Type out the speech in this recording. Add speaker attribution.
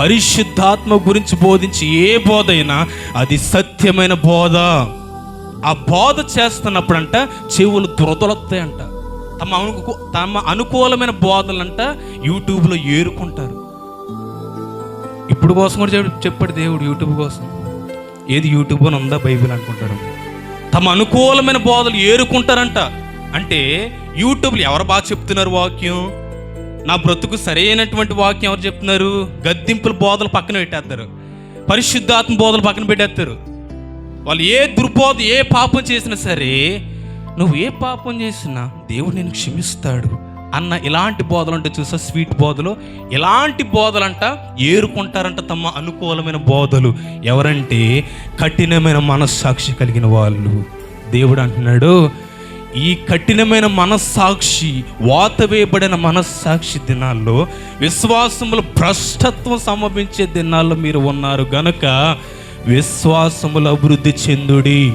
Speaker 1: పరిశుద్ధాత్మ గురించి బోధించి ఏ బోధ అయినా అది సత్యమైన బోధ. ఆ బోధ చేస్తున్నప్పుడంట చెవులు దురదొలతాయంట తమ అనుకు తమ అనుకూలమైన బోధలంట యూట్యూబ్లో ఏరుకుంటారు. ఇప్పుడు కోసం కూడా చెప్పాడు దేవుడు యూట్యూబ్ కోసం. ఏది యూట్యూబ్ అని ఉందా? బైబిల్ అనుకుంటారు. తమ అనుకూలమైన బోధలు ఏరుకుంటారంట. అంటే యూట్యూబ్లో ఎవరు బాగా చెప్తున్నారు వాక్యం? నా బ్రతుకు సరైనటువంటి వాక్యం ఎవరు చెప్తున్నారు? గద్దింపుల బోధలు పక్కన పెట్టేస్తారు. పరిశుద్ధాత్మ బోధలు పక్కన పెట్టేస్తారు. వాళ్ళు ఏ దుర్బోధ ఏ పాపం చేసినా సరే నువ్వు ఏ పాపం చేసినా దేవుడు నేను క్షమిస్తాడు అన్న ఇలాంటి బోధలు అంటే చూసా స్వీట్ బోధలు. ఇలాంటి బోధలంట ఏరుకుంటారంట తమ అనుకూలమైన బోధలు. ఎవరంటే కఠినమైన మనస్సాక్షి కలిగిన వాళ్ళు. దేవుడు అంటున్నాడు ఈ కఠినమైన మనస్సాక్షి వాతవేయబడిన మనస్సాక్షి దినాల్లో విశ్వాసములు భ్రష్టత్వం సంభవించే దినాల్లో మీరు ఉన్నారు గనుక విశ్వాసములు అభివృద్ధి చెందుడి.